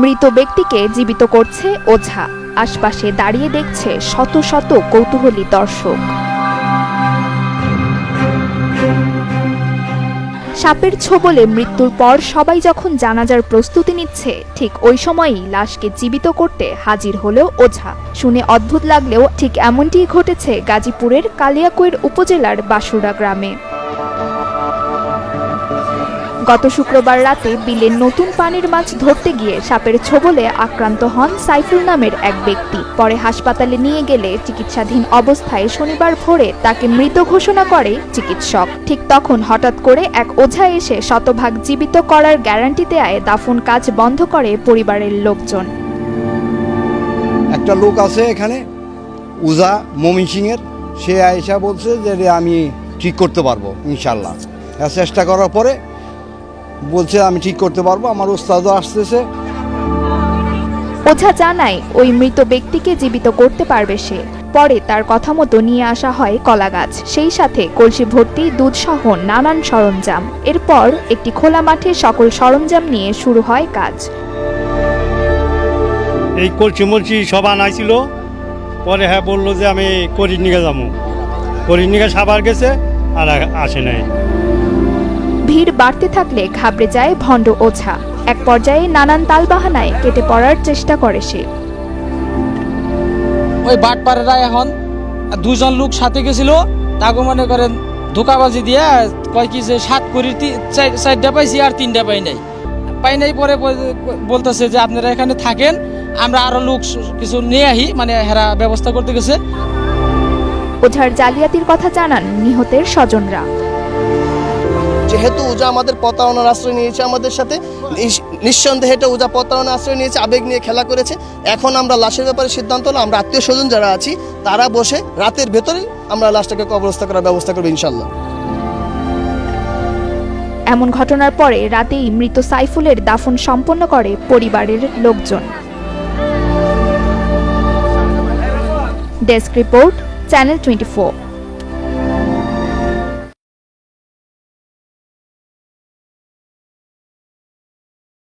মৃত ব্যক্তিকে জীবিত করছে ওঝা। আশপাশে দাঁড়িয়ে দেখছে শত শত কৌতূহলী দর্শক। সাপের ছোবলে মৃত্যুর পর সবাই যখন জানাজার প্রস্তুতি নিচ্ছে, ঠিক ওই সময়ই লাশকে জীবিত করতে হাজির হলেও ওঝা। শুনে অদ্ভুত লাগলেও ঠিক এমনটিই ঘটেছে গাজীপুরের কালিয়াকৈর উপজেলার বাসুরা গ্রামে। গত শুক্রবার রাতে বিলের নতুন পানির মাছ ধরতে গিয়ে সাপের ছোবলে আক্রান্ত হন সাইফুল নামের এক ব্যক্তি। পরে হাসপাতালে নিয়ে গেলে চিকিৎসাধীন অবস্থায় শনিবার ভোরে তাকে মৃত ঘোষণা করে চিকিৎসক। ঠিক তখন হঠাৎ করে এক ওঝা এসে শতভাগ জীবিত করার গ্যারান্টি দেয় দাফন কাজ বন্ধ করে পরিবারের লোকজন। একটা লোক আছে এখানে উজা মমিন সিংয়ের। সে আয়সা বলছে যে আমি ঠিক করতে পারব, ইনশাল্লাহ। চেষ্টা করার পরে বলছে আমি ঠিক করতে পারব আমার ওস্তাদও আসতেছে। ওঝা জানায় ওই মৃত ব্যক্তিকে জীবিত করতে পারবে সে। পরে তার কথা মতো নিয়ে আসা হয় কলাগাছ। সেই সাথে কলসি ভর্তি দুধসহ নানান সরঞ্জাম। এরপর একটি খোলা মাঠে সকল সরঞ্জাম নিয়ে শুরু হয় কাজ। এই কলসি মলসি সব আনাইছিল। পরে হ্যাঁ বলল যে আমি করির নিকে যাব। করির নিকে সাবার গেছে আর আসে নাই। ভিড় বাড়তে থাকলে ঘাবড়ে যায় ভণ্ড ওঝা। এক পর্যায়ে নানান তালবাহানায় কেটে পড়ার চেষ্টা করে সে। ওই বাটপাড়েরা এখন দুজন লোক সাথে গেছিল তাকে মনে করেন ধোকাবাজি দিয়ে কয় কি যে সাত কোটি চারটা পাইছি আর তিনটা পাই নাই। পাই নাই পরে বল- বলতেছে যে আপনারা এখানে থাকেন আমরা আরও লোক কিছু নিয়ে আহি মানে হেরা ব্যবস্থা করতে গেছে। ওঝার জালিয়াতির কথা জানান নিহতের স্বজনরা। যেহেতু উজা আমাদের প্রতারণার আশ্রয় নিয়েছে আমাদের সাথে নিস- নিঃসন্দেহে এটা উজা প্রতারণার আশ্রয় নিয়েছে, আবেগ নিয়ে খেলা করেছে। এখন আমরা লাশের ব্যাপারে সিদ্ধান্ত হলো, আমরা আত্মীয় স্বজন যারা আছি, তারা বসে রাতের ভেতরেই আমরা লাশটাকে কবরস্থ করার ব্যবস্থা করব ইনশাল্লাহ এমন ঘটনার পরে রাতেই মৃত সাইফুলের দাফন সম্পন্ন করে পরিবারের লোকজন। Desk report, channel twenty